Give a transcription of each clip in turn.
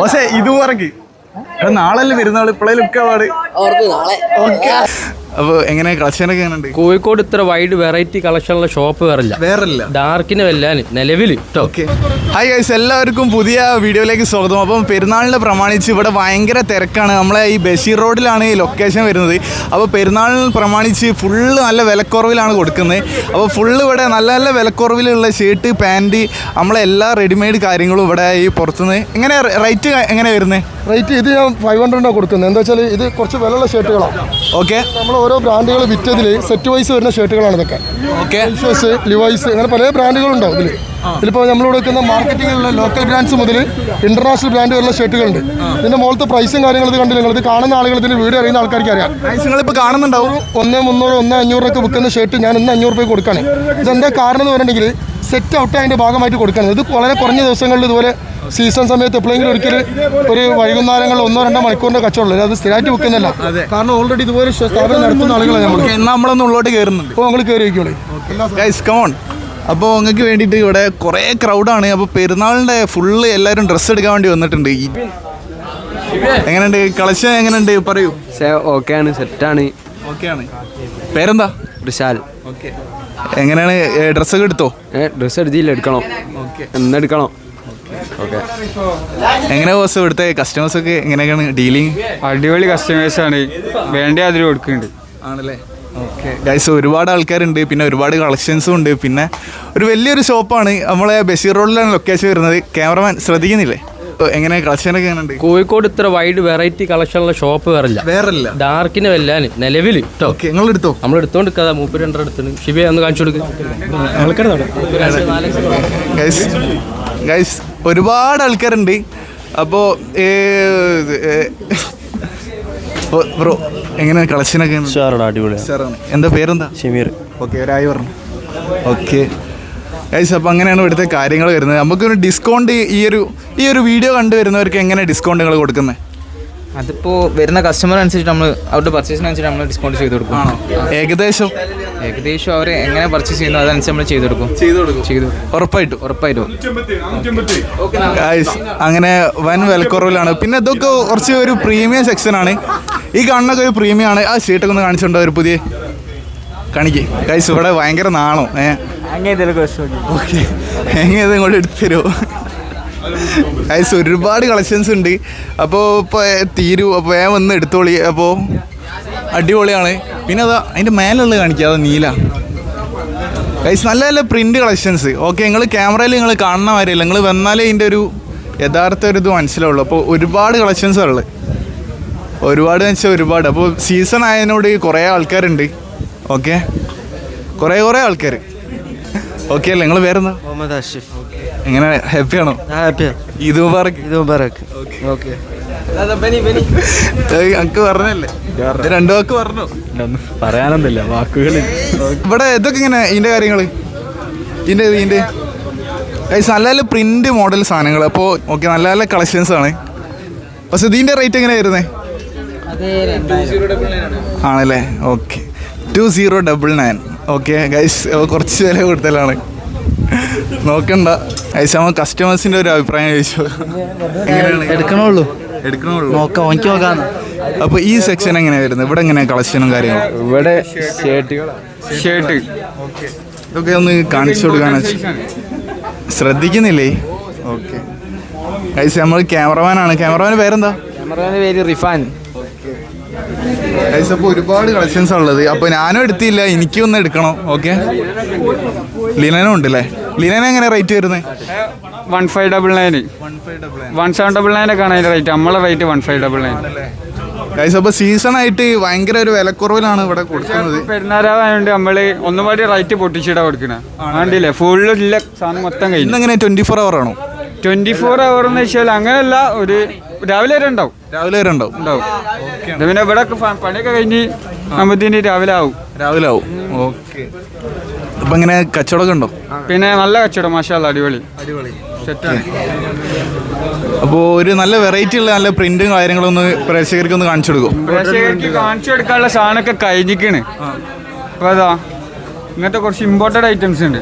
പക്ഷേ ഇത് നാളെ നാളല്ലേ ഒക്കെ പാട് അവർക്ക് നാളെ. അപ്പോൾ എങ്ങനെ കളക്ഷനൊക്കെ ഉണ്ട് കോഴിക്കോട് ഇത്ര വൈഡ് വെറൈറ്റി കളക്ഷനുള്ള ഷോപ്പ് വേറില്ല. വേറല്ല. ഡാർക്കിന് വെല്ലാൻ നിലവിൽ ഓക്കെ ഹായ് ഗൈസ് എല്ലാവർക്കും പുതിയ വീഡിയോയിലേക്ക് സ്വാഗതം. അപ്പം പെരുന്നാളിനെ പ്രമാണിച്ച് ഇവിടെ ഭയങ്കര തിരക്കാണ്. നമ്മളെ ഈ ബഷീർ റോഡിലാണ് ഈ ലൊക്കേഷൻ വരുന്നത്. അപ്പോൾ പെരുന്നാളിന് പ്രമാണിച്ച് ഫുള്ള് നല്ല വിലക്കുറവിലാണ് കൊടുക്കുന്നത്. അപ്പോൾ ഫുള്ള് ഇവിടെ നല്ല നല്ല വിലക്കുറവിലുള്ള ഷർട്ട് പാന്റ് നമ്മളെ എല്ലാ റെഡിമെയ്ഡ് കാര്യങ്ങളും ഇവിടെ ഈ പുറത്തുനിന്ന് എങ്ങനെ റേറ്റ് എങ്ങനെ വരുന്നത്? റേറ്റ് ഇത് ഞാൻ ഫൈവ് ഹൺഡ്രഡാണ് കൊടുക്കുന്നത്. എന്താ വെച്ചാൽ ഇത് കുറച്ച് വിലയുള്ള ഷർട്ടുകളാണ് ഓക്കെ നമ്മൾ ഓരോ ബ്രാൻഡുകൾ വിറ്റതിൽ സെറ്റ് വൈസ് വരുന്ന ഷർട്ടുകളാണ് ഇതൊക്കെ. ഷോസ് ലിവൈസ് അങ്ങനെ പല ബ്രാൻഡുകളുണ്ടാവും ഇതിൽ ഇതിലിപ്പോൾ നമ്മളിവിടെ വെക്കുന്ന മാർക്കറ്റിങ്ങിലുള്ള ലോക്കൽ ബ്രാൻഡ്സ് മുതൽ ഇന്റർനാഷണൽ ബ്രാൻഡ് വരുന്ന ഷർട്ടുകളുണ്ട് ഇതിന്റെ മുകളിലത്തെ പ്രൈസും കാര്യങ്ങളും ഇത് കണ്ടില്ല? നിങ്ങൾ ഇത് കാണുന്ന ആളുകൾ ഇതിന് വീട് അറിയുന്ന ആൾക്കാർക്ക് അറിയാം. നിങ്ങളിപ്പോൾ കാണുന്നുണ്ടാവും. ഒന്ന് മുന്നൂറ് ഒന്ന് അഞ്ഞൂറൊക്കെ വിൽക്കുന്ന ഷർട്ട് ഞാൻ ഇന്ന് അഞ്ഞൂറ് രൂപ കൊടുക്കുകയാണ് ഇതെന്താ കാരണം എന്ന് പറഞ്ഞിട്ടുണ്ടെങ്കിൽ സെറ്റ് ഔട്ട് അതിന്റെ ഭാഗമായിട്ട് കൊടുക്കുകയാണ് ഇത് വളരെ കുറഞ്ഞ ദിവസങ്ങളിൽ ഇതുപോലെ സീസൺ സമയത്ത് എപ്പോഴെങ്കിലും ഒരിക്കൽ ഒരു വൈകുന്നേരങ്ങളിൽ ഒന്നോ രണ്ടോ മണിക്കൂറിന്റെ കച്ചവടം അത് സ്ഥിരമായിട്ട് വിൽക്കുന്നില്ല കാരണം ഓൾറെഡി ഇതുപോലെ സ്ഥാപനം നടത്തുന്ന ആളുകളാണ് നമ്മൾ ഓക്കെ എന്നാൽ നമ്മളൊന്ന് ഉള്ളോട്ട് കയറുന്നുണ്ട്. അപ്പോൾ ഞങ്ങൾ കയറി വയ്ക്കോളൂ. കമോൺ അപ്പോൾ നിങ്ങൾക്ക് വേണ്ടിയിട്ട് ഇവിടെ കുറേ ക്രൗഡാണ് അപ്പോൾ പെരുന്നാളിന്റെ ഫുള്ള് എല്ലാവരും ഡ്രസ്സ് എടുക്കാൻ വേണ്ടി വന്നിട്ടുണ്ട്. എങ്ങനെയുണ്ട്? കളക്ഷൻ എങ്ങനെയുണ്ട്? പറയൂ. ഓക്കെയാണ് സെറ്റാണ് ഓക്കെയാണ് പേരെന്താ? വിശാൽ ഓക്കെ എങ്ങനെയാണ്? ഡ്രസ്സൊക്കെ എടുത്തോ? ഡ്രസ്സ് എടുത്തില്ല. എടുക്കണം. എന്നെടുക്കണം ഓക്കെ എങ്ങനെ ബോസ് ഇവിടുത്തെ കസ്റ്റമേഴ്സ് ഒക്കെ എങ്ങനെയൊക്കെയാണ് ഡീലിങ് അടിപൊളി കസ്റ്റമേഴ്സ് ആണ്. വേണ്ട അതിൽ കൊടുക്കുന്നുണ്ട് ആണല്ലേ? ഓക്കെ ഗൈസ് ഒരുപാട് ആൾക്കാരുണ്ട്. പിന്നെ ഒരുപാട് കളക്ഷൻസും ഉണ്ട്. പിന്നെ ഒരു വലിയൊരു ഷോപ്പാണ് നമ്മളെ ബഷീർ റോഡിലാണ് ലൊക്കേഷൻ വരുന്നത്. ക്യാമറമാൻ ശ്രദ്ധിക്കുന്നില്ലേ? എങ്ങനെ കളക്ഷനൊക്കെ എങ്ങനെയുണ്ട്? കോഴിക്കോട് ഇത്ര വൈഡ് വെറൈറ്റി കളക്ഷനുള്ള ഷോപ്പ് വേറില്ല. വേറല്ല. ഡാർക്കിന് വെല്ലാൻ നിലവിൽ നിങ്ങൾ എടുത്തോ? നമ്മൾ എടുത്തോണ്ട് കഥ മൂപ്പര് രണ്ടര എടുത്തു ഷിബിയെ ഒന്ന് കാണിച്ചു കൊടുക്ക്. ഗൈസ് ഗൈസ് ഒരുപാട് ആൾക്കാരുണ്ട്. അപ്പോൾ ബ്രോ എങ്ങനെ കളക്ഷനൊക്കെ? അടിപൊളിയാണ്. സാറാണ് എന്താ പേരെന്താ? ഷമീർ. ഓക്കെ ഒരായി പറഞ്ഞു. ഓക്കെ. ഗൈസ് അപ്പോൾ അങ്ങനെയാണ് ഇവിടുത്തെ കാര്യങ്ങൾ വരുന്നത്. നമുക്കൊരു ഡിസ്കൗണ്ട് ഈ ഒരു ഈ ഒരു വീഡിയോ കണ്ടുവരുന്നവർക്ക് എങ്ങനെ ഡിസ്കൗണ്ട് നിങ്ങൾ കൊടുക്കുന്നത് അതിപ്പോൾ വരുന്ന കസ്റ്റമർ അനുസരിച്ച് നമ്മൾ അവരുടെ പർച്ചേസിനനുസരിച്ച് നമ്മൾ ഡിസ്കൗണ്ട് ചെയ്ത് കൊടുക്കും. ഏകദേശം? ഏകദേശം അവർ എങ്ങനെ പർച്ചേസ് ചെയ്യുന്നു അതനുസരിച്ച് നമ്മൾ ചെയ്ത് കൊടുക്കും. ചെയ്തു കൊടുക്കും. ചെയ്ത് കൊടുക്കും. ഉറപ്പായിട്ടും. ഉറപ്പായിട്ടും. അങ്ങനെ വൻ വിലക്കുറവിലാണ്. പിന്നെ ഇതൊക്കെ കുറച്ച് ഒരു പ്രീമിയം സെക്ഷൻ ആണ്. ഈ കാണുന്നൊക്കെ ഒരു പ്രീമിയം ആണ്. ആ ഷീട്ടൊക്കെ ഒന്ന് കാണിച്ചിട്ടുണ്ടോ ഒരു പുതിയ? കാണിക്കേ. കൈസ് ഇവിടെ ഭയങ്കര നാണോ? ഏഹ് ഓക്കെ എങ്ങനെ ഇങ്ങോട്ട് എടുത്തു തരുമോ? ഗൈസ് ഒരുപാട് കളക്ഷൻസ് ഉണ്ട്. അപ്പോൾ ഇപ്പോൾ തീരൂ അപ്പോൾ വേഗം വന്ന് എടുത്തോളി. അപ്പോൾ അടിപൊളിയാണ്. പിന്നെ അതാ അതിന്റെ മേലുള്ളത് കാണിക്കുക അത് നീല. ഗൈസ് നല്ല നല്ല പ്രിന്റ് കളക്ഷൻസ് ഓക്കെ നിങ്ങൾ ക്യാമറയിൽ നിങ്ങൾ കാണുന്ന കാര്യമില്ല നിങ്ങൾ വന്നാലേ ഇതിന്റെ ഒരു യഥാർത്ഥ ഒരു ഇത് മനസ്സിലാവുള്ളൂ. അപ്പോൾ ഒരുപാട് കളക്ഷൻസ് ഉള്ളത്. ഒരുപാട് എന്ന് വെച്ചാൽ ഒരുപാട്. അപ്പോൾ സീസൺ ആയതിനോട് കുറേ ആൾക്കാരുണ്ട്. ഓക്കെ കുറേ കുറേ ആൾക്കാർ ഓക്കെ അല്ലേ? നിങ്ങൾ വേറെന്താ മുഹമ്മദ് ആഷിഫ് എങ്ങനെ ഹാപ്പിയാണോ ഹാപ്പിയാണ് ഇത് മുബാറക്ക് ഇത് മുബാറക്ക് ഓക്കെ അനക്ക് പറഞ്ഞല്ലേ ഇത് രണ്ടു വാക്ക് പറഞ്ഞു. പറയാനൊന്നുമില്ല വാക്കുകൾ. ഇവിടെ ഇതൊക്കെ ഇങ്ങനെ ഇതിന്റെ കാര്യങ്ങൾ ഇതിന്റെ ഇതിന്റെ? നല്ല നല്ല പ്രിന്റ് മോഡൽ സാധനങ്ങൾ അപ്പോൾ ഓക്കെ നല്ല നല്ല കളക്ഷൻസ് ആണ്. പക്ഷെ ഇതിന്റെ റേറ്റ് എങ്ങനെയാണ് വരുന്നത് ആണല്ലേ? Okay two zero double nine okay guys കുറച്ച് വില കൂടുതലാണ്. നോക്കണ്ട. ഗൈസ് കസ്റ്റമേഴ്സിന്റെ ഒരു അഭിപ്രായം ചോദിച്ചു. എടുക്കണുള്ളൂ. എടുക്കണുള്ളൂ. നോക്കാം എനിക്ക് നോക്കാം. അപ്പോൾ ഈ സെക്ഷൻ എങ്ങനെയാ വരുന്നത്? ഇവിടെ എങ്ങനെയാ കളക്ഷനും കാര്യങ്ങളും? ഇവിടെ ഷർട്ടുകൾ ഷർട്ട് ഇതൊക്കെ ഒന്ന് കാണിച്ചു കൊടുക്കാന്ന് വെച്ചു. ശ്രദ്ധിക്കുന്നില്ലേ? ഓക്കെ. ഗൈസ് നമ്മൾ ക്യാമറമാനാണ് ക്യാമറമാൻ പേരെന്താ? ക്യാമറയുടെ പേര് റിഫാൻ. അപ്പോൾ ഒരുപാട് കളക്ഷൻസ് ഉള്ളത്. അപ്പോൾ ഞാനും എടുത്തില്ല. എനിക്കും ഒന്ന് എടുക്കണം. ഓക്കെ. ലിനനും ഉണ്ട് അല്ലേ ലിനൻ എങ്ങനെ റേറ്റ് വരുന്നത് one five double nine one seven double nine ഒക്കെ ആണ് അതിന്റെ റേറ്റ് നമ്മളെ rate one five double nine guys അപ്പോൾ സീസൺ ആയിട്ട് ഭയങ്കര ഒരു വിലക്കുറവിലാണ് ഇവിടെ കൊടുക്കുന്നത്. പെരുന്നാരായതുകൊണ്ട് നമ്മൾ ഒന്നുപാടി റൈറ്റ് പൊട്ടിച്ചിടാ കൊടുക്കണേ. ഫുള്ള് ഇല്ല സാധനം മൊത്തം കഴിഞ്ഞു. ഇന്നെങ്ങനെ ട്വന്റി ഫോർ അവർ ആണോ? ട്വന്റി ഫോർ അവർ എന്ന് വെച്ചാൽ അങ്ങനെയല്ല ഒരു രാവിലെ വരെ ഉണ്ടാവും. രാവിലെ വരെ ഉണ്ടാവും. ഉണ്ടാവും. ഇത് പിന്നെ ഇവിടെ പണിയൊക്കെ കഴിഞ്ഞ് ആകുമ്പത്തിന് രാവിലെ ആവും. രാവിലെ ആവും. ഓക്കെ ഇങ്ങനെ കച്ചവടമൊക്കെ ഉണ്ടോ? പിന്നെ നല്ല കച്ചവടം മാഷാല്ല അടിപൊളി. സെറ്റാണ് അപ്പോൾ ഒരു നല്ല വെറൈറ്റി ഉള്ള നല്ല പ്രിന്റും കാര്യങ്ങളും ഒന്ന് പ്രേക്ഷകർക്ക് ഒന്ന് കാണിച്ചു കൊടുക്കും? പ്രേക്ഷകർക്ക് കാണിച്ചു കൊടുക്കാനുള്ള സാധനമൊക്കെ കഴിഞ്ഞിക്കണ് അപ്പൊ അതാ ഇങ്ങനത്തെ കുറച്ച് ഇമ്പോർട്ടഡ് ഐറ്റംസ് ഉണ്ട്.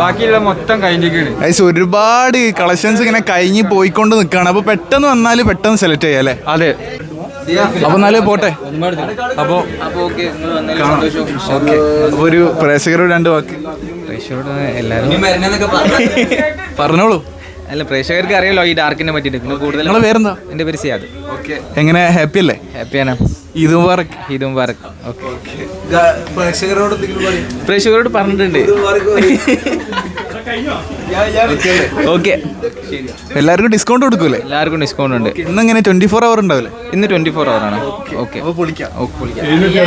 ബാക്കിയുള്ള മൊത്തം കഴിഞ്ഞിരിക്കുകയാണ് ഗൈസ് ഒരുപാട് കളക്ഷൻസ് ഇങ്ങനെ കഴിഞ്ഞ് പോയിക്കൊണ്ട് നിൽക്കുകയാണ് അപ്പോൾ പെട്ടെന്ന് വന്നാൽ പെട്ടെന്ന് സെലക്ട് ചെയ്യാം അല്ലേ? അതെ. അപ്പോൾ നല്ല പോട്ടെ. അപ്പോ അപ്പോൾ ഓക്കെ. നിങ്ങൾ വന്നതിൽ സന്തോഷം ഓക്കെ ഒരു പ്രേക്ഷകരോട് രണ്ട് വാക്ക്. എല്ലാവരും എല്ലാരും പറഞ്ഞോളൂ. അല്ല പ്രേക്ഷകർക്ക് അറിയാലോ ഈ ഡാർക്കിനെ പറ്റിയിട്ട്. പിന്നെ കൂടുതൽ നിങ്ങളെ പേരെന്താ? എന്റെ പേര് സിയാദ്. ഓക്കെ. എങ്ങനെ? ഹാപ്പി അല്ലേ? ഹാപ്പിയാണ് ഈദ് മുബാറക് ഈദ് മുബാറക് ഓക്കെ. പ്രേക്ഷകരോട് പ്രേക്ഷകരോട് പറഞ്ഞിട്ടുണ്ട്. ഓക്കെ. എല്ലാവർക്കും ഡിസ്കൗണ്ട് കൊടുക്കൂലേ? എല്ലാവർക്കും ഡിസ്കൗണ്ട് ഉണ്ട്. ഇന്ന് ഇങ്ങനെ ട്വന്റി ഫോർ അവർ ഉണ്ടാവില്ലേ? ഇന്ന് ട്വന്റി ഫോർ അവർ ആണ്. ഓക്കെ. അപ്പോൾ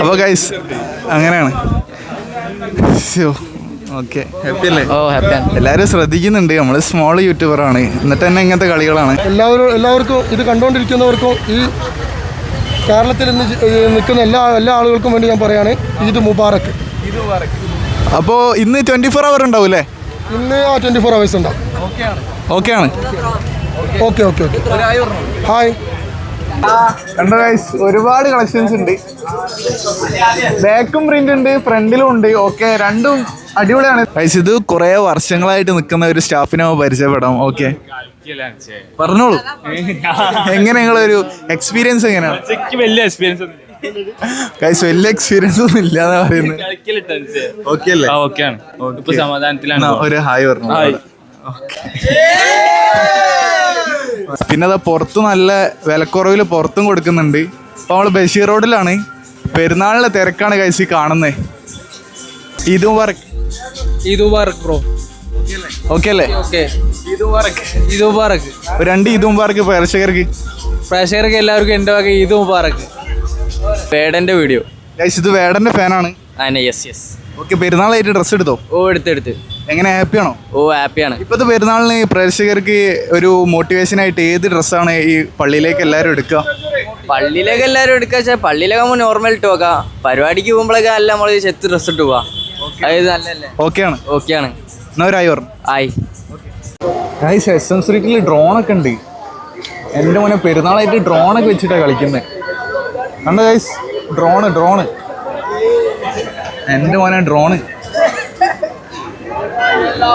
അപ്പോൾ ഗൈസ് അങ്ങനെയാണ്. ഓക്കെ. ഹാപ്പി അല്ലേ? ഓ ഹാപ്പിയാണ് എല്ലാവരും ശ്രദ്ധിക്കുന്നുണ്ട്. നമ്മൾ സ്മോൾ യൂട്യൂബർ ആണ്. എന്നിട്ട് തന്നെ ഇങ്ങനത്തെ കളികളാണ്. എല്ലാവരും എല്ലാവർക്കും ഇത് കണ്ടുകൊണ്ടിരിക്കുന്നവർക്കും ഈ കേരളത്തിൽ ഇന്ന് നിൽക്കുന്ന എല്ലാ എല്ലാ ആളുകൾക്കും വേണ്ടി ഞാൻ പറയാണ് ഈദ് മുബാറക്ക് അപ്പോൾ ഇന്ന് ട്വന്റി ഫോർ അവർ ഉണ്ടാവും അല്ലേ ഇന്ന് ട്വന്റി ഫോർ അവേഴ്സ് ഉണ്ടാവും ഓക്കെ ആണ് ഓക്കെ ഓക്കെ ഓക്കെ. ഹായ് കണ്ടോ ഗൈസ് ഒരുപാട് കളക്ഷൻസ് ഉണ്ട്. ബാക്കും പ്രിന്റ് ഉണ്ട് ഫ്രണ്ടിലും ഉണ്ട്. ഓക്കെ രണ്ടും അടിപൊളിയാണ്. ഗൈസ് ഇത് കുറെ വർഷങ്ങളായിട്ട് നിൽക്കുന്ന ഒരു സ്റ്റാഫിനെ പരിചയപ്പെടാം. ഓക്കെ. പറഞ്ഞോളൂ. എങ്ങനെ നിങ്ങളൊരു എക്സ്പീരിയൻസ് എങ്ങനെയാണ്? വലിയ എക്സ്പീരിയൻസ് ഗൈസ് വലിയ എക്സ്പീരിയൻസ് ഒന്നും ഇല്ലാന്ന് പറയുന്നത്. ഓക്കെ അല്ലേ? ആണ്. ഇപ്പൊ സമാധാനത്തിലാണ്. ഒരു ഹായ് പറഞ്ഞു. പിന്നെ അതാ പുറത്ത് നല്ല വിലക്കുറവിൽ പുറത്തും കൊടുക്കുന്നുണ്ട്. അപ്പൊ നമ്മൾ ബഷീർ റോഡിലാണ്. പെരുന്നാളിലെ തിരക്കാണ് കൈസി കാണുന്നത് ഇതും വർക്ക്. ഇതും വർക്ക് ബ്രോ ഓക്കെ അല്ലേ? ഇതും ഒരു രണ്ട് ഇതും വർക്ക് പ്രേക്ഷകർക്ക്. പ്രേക്ഷകർക്ക് എല്ലാവർക്കും എന്റെ വക ഇതും മുബാറക് പേടന്റെ വീഡിയോ ഗൈസ് ഇത് വേടന്റെ ഫാനാണ്. ആനെ യെസ് യെസ് ഓക്കെ പെരുന്നാളായിട്ട് ഡ്രസ്സ് എടുത്തോ? ഓ എടുത്തെടുത്ത് എങ്ങനെ ഹാപ്പിയാണോ? ഓ ഹാപ്പിയാണ്. ഇപ്പോഴത്തെ പെരുന്നാളിന് പ്രേക്ഷകർക്ക് ഒരു മോട്ടിവേഷൻ ആയിട്ട് ഏത് ഡ്രസ്സാണ് ഈ പള്ളിയിലേക്ക് എല്ലാവരും എടുക്കുക? പള്ളിയിലേക്ക് എല്ലാവരും എടുക്കുക വെച്ചാൽ പള്ളിയിലേക്ക് നോർമൽ ഇട്ട് നോക്കാം പരിപാടിക്ക് പോകുമ്പോഴൊക്കെ അല്ല നമ്മൾ ചെത്ത് ഡ്രസ് ഇട്ട് പോവാം. അതായത് നല്ലല്ലേ ഓക്കെയാണ് ഓക്കെയാണ് എന്നാ ഒരു ആയി പറഞ്ഞു. ആയി. ഗൈസ് എസ് എം സ്ട്രീറ്റിൽ ഡ്രോണൊക്കെ ഉണ്ട്. എന്റെ മോനെ പെരുന്നാളായിട്ട് ഡ്രോണൊക്കെ വെച്ചിട്ടാണ് കളിക്കുന്നത് കണ്ട ഗൈസ് ഡ്രോണ് ഡ്രോണ് എന്റെ മോനെ ഡ്രോണ്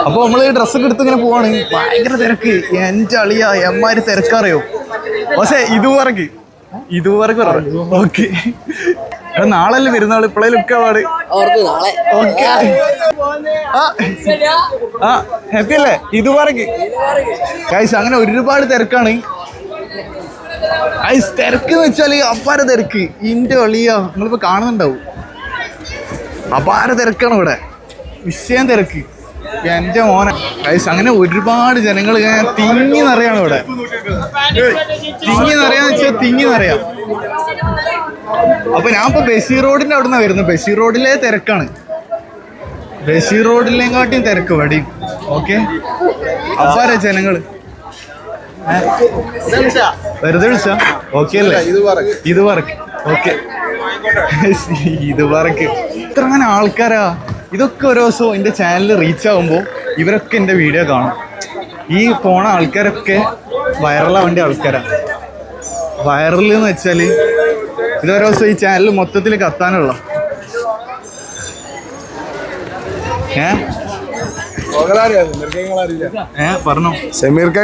അപ്പോൾ നമ്മൾ ഡ്രസ്സൊക്കെ എടുത്ത് ഇങ്ങനെ പോവാണ്. ഭയങ്കര തിരക്ക്. എന്റെ അളിയ എമ്മാര് തിരക്കറിയോ? പക്ഷേ ഇതുവറക്ക് ഇതുവറക്ക് ഓക്കെ നാളല്ലേ പെരുന്നാൾ ഇപ്പളേ ലുക്ക് ആവാട് ഓക്കെ ആ. ഹാപ്പി അല്ലേ? ഇതുവറക്ക് ഗൈസ് അങ്ങനെ ഒരുപാട് തിരക്കാണ്. ഗൈസ് തിരക്ക് എന്ന് വെച്ചാൽ അപ്പാര തിരക്ക്. ഇന്റെ ഒളിയോ നിങ്ങളിപ്പോ കാണുന്നുണ്ടാവും. അപാര തിരക്കാണ് ഇവിടെ. വിഷയം തിരക്ക്. എന്റെ മോനെ. ഐസ് അങ്ങനെ ഒരുപാട് ജനങ്ങൾ ഇങ്ങനെ തിങ്ങി നിറയാണ് ഇവിടെ. തിങ്ങി നിറയാന്ന് വെച്ചാൽ തിങ്ങി നിറയാം. അപ്പൊ ഞാൻ ഇപ്പൊ ബഷീർ റോഡിന്റെ അവിടെ നിന്നാണ് വരുന്നത്. ബഷീർ റോഡിലെ തിരക്കാണ്. ബഷീർ റോഡിലേക്കാട്ടിയും തിരക്ക് വടിയും ഓക്കെ? അപ്പാര ജനങ്ങൾ? വെറുതെ വിളിച്ച? ഓക്കെ അല്ലേ? ഇത് വർക്ക് ഓക്കെ ഇത് വർക്ക് ഇത്ര അങ്ങനെ ആൾക്കാരാ? ഇതൊക്കെ ഓരോ ദിവസവും എന്റെ ചാനൽ റീച്ച് ആകുമ്പോൾ ഇവരൊക്കെ എന്റെ വീഡിയോ കാണും. ഈ പോണ ആൾക്കാരൊക്കെ വൈറലാവേണ്ട ആൾക്കാരാ. വൈറൽ എന്ന് വെച്ചാൽ ഇതൊരു ദിവസം ഈ ചാനൽ മൊത്തത്തിൽ കത്താനുള്ള. ഏ? ഏ പറഞ്ഞോ.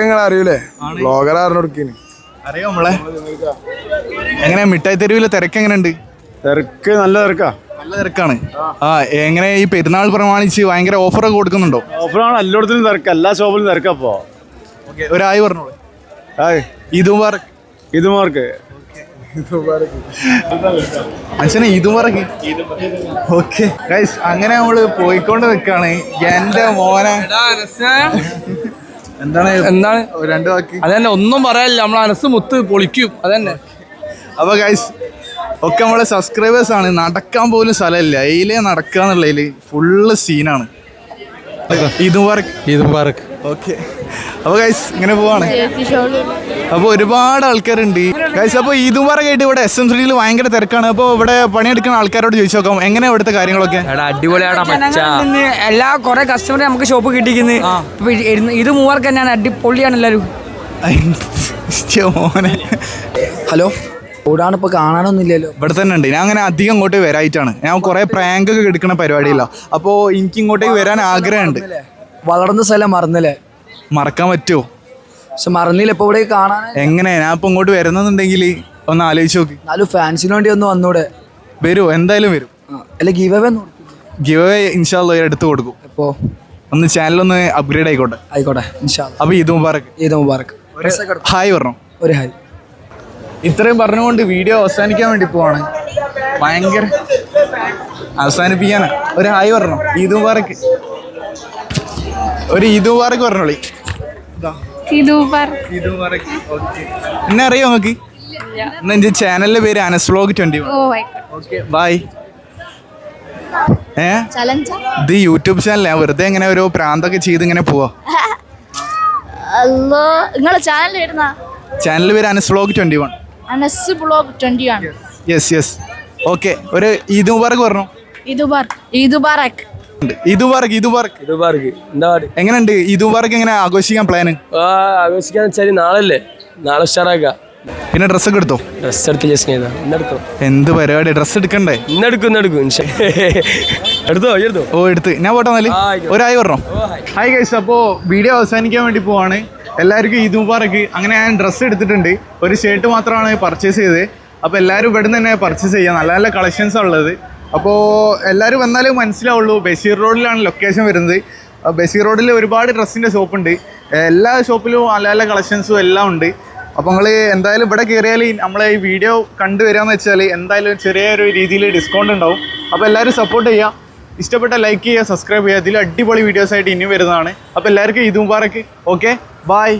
നിങ്ങൾ അറിയൂലേ ബ്ലോഗർ അറിഞ്ഞെടുക്കിന് അറിയോ നമ്മളെ? എങ്ങനെ മിഠായി തെരുവിലെ തിരക്ക് എങ്ങനെയുണ്ട് തിരക്ക് നല്ല തിരക്കാ. നല്ല തിരക്കാണ്. ആ എങ്ങനെ ഈ പെരുന്നാൾ പ്രമാണിച്ച് ഭയങ്കര ഓഫറൊക്കെ കൊടുക്കുന്നുണ്ടോ? ഓഫറാണ് എല്ലായിടത്തും തിരക്ക്. എല്ലാ ഷോപ്പിലും തിരക്കപ്പോ ഒരായി പറഞ്ഞോളൂ. ഇതും വർക്ക് ഇത് മാർക്ക് ഇത് വർക്ക് ഓക്കെ. ഗൈസ് അങ്ങനെ നമ്മൾ പോയിക്കൊണ്ട് നിൽക്കാണ് എന്റെ മോനെ. എന്താണ്? എന്താണ്? രണ്ട് വാക്ക്. അതന്നെ ഒന്നും പറയാനില്ല നമ്മൾ അനസ് മുത്ത് പൊളിക്കും. അതന്നെ. അപ്പൊ ഗൈസ് ഒക്കെ നമ്മളെ സബ്സ്ക്രൈബേഴ്സ് ആണ്. നടക്കാൻ പോലും സ്ഥലമില്ല. അതിലേ നടക്കുക എന്നുള്ളതിൽ ഫുള്ള് സീനാണ് ഇതും പറക്ക്. ഇതും മുബാറക് ഓക്കെ അപ്പൊ ഗൈസ് ഇങ്ങനെ പോവാണ്. അപ്പൊ ഒരുപാട് ആൾക്കാരുണ്ട്. ഗൈസ് അപ്പൊ ഇതും പറഞ്ഞിട്ട് ഇവിടെ എസ് എം സിറ്റിയിൽ ഭയങ്കര തിരക്കാണ്. അപ്പൊ ഇവിടെ പണിയെടുക്കുന്ന ആൾക്കാരോട് ചോദിച്ചു നോക്കാം എങ്ങനെ ഇവിടുത്തെ കാര്യങ്ങളൊക്കെ? എടാ അടിപൊളിയാടാ മച്ചാ. എല്ലാ കുറെ കസ്റ്റമർ നമുക്ക് ഷോപ്പ് കിട്ടിക്കുന്നത് ഇത് മൂവർക്ക് തന്നെയാണ്. അടിപൊളിയാണ് എല്ലാവരും. മോനെ. ഹലോ? കൂടാണ് ഇപ്പൊ കാണാനൊന്നുമില്ലല്ലോ. ഇവിടെ തന്നെ ഉണ്ട്. ഞാൻ അങ്ങനെ അധികം ഇങ്ങോട്ട് വരായിട്ടാണ്. ഞാൻ കുറെ പ്രാങ്ക് ഒക്കെ എടുക്കുന്ന പരിപാടിയില്ല അപ്പോൾ എനിക്ക് ഇങ്ങോട്ടേക്ക് വരാൻ ആഗ്രഹമുണ്ട്. വളർന്ന സ്ഥലം മറന്നില്ലേ? മറക്കാൻ പറ്റുമോ? പക്ഷെ മറന്നില്ല ഇപ്പൊ ഇവിടെ കാണാൻ. എങ്ങനെ? ഞാൻ ഇപ്പൊ ഇങ്ങോട്ട് വരുന്നെന്നുണ്ടെങ്കിൽ ഒന്ന് ആലോചിച്ച് നോക്കി. എന്നാലും ഫാൻസിന് വേണ്ടി ഒന്ന് വന്നൂടെ? വരും എന്തായാലും വരും. അല്ല ഗീവ് അവേ ഗിവ് അവേ ഇൻഷാല്ല എടുത്തു കൊടുക്കും. എപ്പോ? ഒന്ന് ചാനലൊന്ന് അപ്ഗ്രേഡ് ആയിക്കോട്ടെ. ആയിക്കോട്ടെ ഇൻഷാ അല്ലാ. അപ്പൊ ഇത് മുബാറക്ക് ഈദ് മുബാറക്ക് ഹായ് പറഞ്ഞു. ഒരു ഹായ്. ഇത്രയും പറഞ്ഞുകൊണ്ട് വീഡിയോ അവസാനിക്കാൻ വേണ്ടി പോവാണ്. ഭയങ്കര അവസാനിപ്പിക്കാനാ. ഒരു ഹായ് പറഞ്ഞു. ഈദ് മുബാറക്ക് ഒരു ഇതു. മുബാറക്ക് പറഞ്ഞോളി എന്നെ അറിയോ നിങ്ങൾക്ക് എന്നാ എന്റെ ചാനലിന്റെ പേര് Anas vlog twenty one. Okay bye ഏ? ഇത് യൂട്യൂബ് ചാനൽ ഞാൻ വെറുതെ ഇങ്ങനെ ഒരു പ്രാന്തൊക്കെ ചെയ്ത് ഇങ്ങനെ പോവാ. ചാനൽ പേര് Anas vlog twenty one. Anas blog twenty ആണ് യെസ് യെസ് ഓക്കെ ഒരു ഈദ് മുബാറക്ക് പറഞ്ഞു. ഈദ് മുബാറക്ക് ഈദ് മുബാറക്ക് ഇത് മാർക്ക് എന്താ പാട് എങ്ങനെയുണ്ട്? ഇതുവർക്ക് എങ്ങനെ ആഘോഷിക്കാൻ പ്ലാന് ആ ആഘോഷിക്കാൻ വെച്ചാൽ നാളല്ലേ? നാളെ ഉഷാറാക്കാം പിന്നെ ഡ്രസ്സൊക്കെ എടുത്തോ? ഡ്രസ് എടുത്ത് ജസ്റ്റ് ചെയ്താ ഇന്നെടുക്കും എന്ത് പരിപാടി? ഡ്രസ്സ് എടുക്കണ്ടേ? ഇന്നെടുക്കും ഇന്നെടുക്കും. എടുത്തോ? എടുത്തോ? ഓ എടുത്ത്. ഞാൻ പോട്ടെ എന്നാൽ. ഒരായി പറഞ്ഞോ? ഹായ് ഗൈസ് അപ്പോൾ വീഡിയോ അവസാനിക്കാൻ വേണ്ടി പോവാണ്. എല്ലാവർക്കും ഈദ് മുബാറക്ക് അങ്ങനെ ഞാൻ ഡ്രസ്സ് എടുത്തിട്ടുണ്ട്. ഒരു ഷർട്ട് മാത്രമാണ് പർച്ചേസ് ചെയ്തത്. അപ്പോൾ എല്ലാവരും ഇവിടെ നിന്ന് തന്നെ പർച്ചേസ് ചെയ്യാം. നല്ല നല്ല കളക്ഷൻസ് ഉള്ളത്. അപ്പോൾ എല്ലാവരും വന്നാലേ മനസ്സിലാവുള്ളൂ. ബഷീർ റോഡിലാണ് ലൊക്കേഷൻ വരുന്നത്. ബഷീർ റോഡിൽ ഒരുപാട് ഡ്രസ്സിന്റെ ഷോപ്പുണ്ട് എല്ലാ ഷോപ്പിലും നല്ല നല്ല കളക്ഷൻസും എല്ലാം ഉണ്ട്. അപ്പോൾ നിങ്ങൾ എന്തായാലും ഇവിടെ കയറിയാൽ നമ്മളെ ഈ വീഡിയോ കണ്ടു വരികയെന്ന് വെച്ചാൽ എന്തായാലും ചെറിയൊരു രീതിയിൽ ഡിസ്കൗണ്ട് ഉണ്ടാവും. അപ്പോൾ എല്ലാവരും സപ്പോർട്ട് ചെയ്യുക ഇഷ്ടപ്പെട്ട ലൈക്ക് ചെയ്യുക സബ്സ്ക്രൈബ് ചെയ്യുക. ഇതിൽ അടിപൊളി വീഡിയോസ് ആയിട്ട് ഇനി വരുന്നതാണ്. അപ്പോൾ എല്ലാവർക്കും ഇതും പാറക്ക് ഓക്കെ ബായ്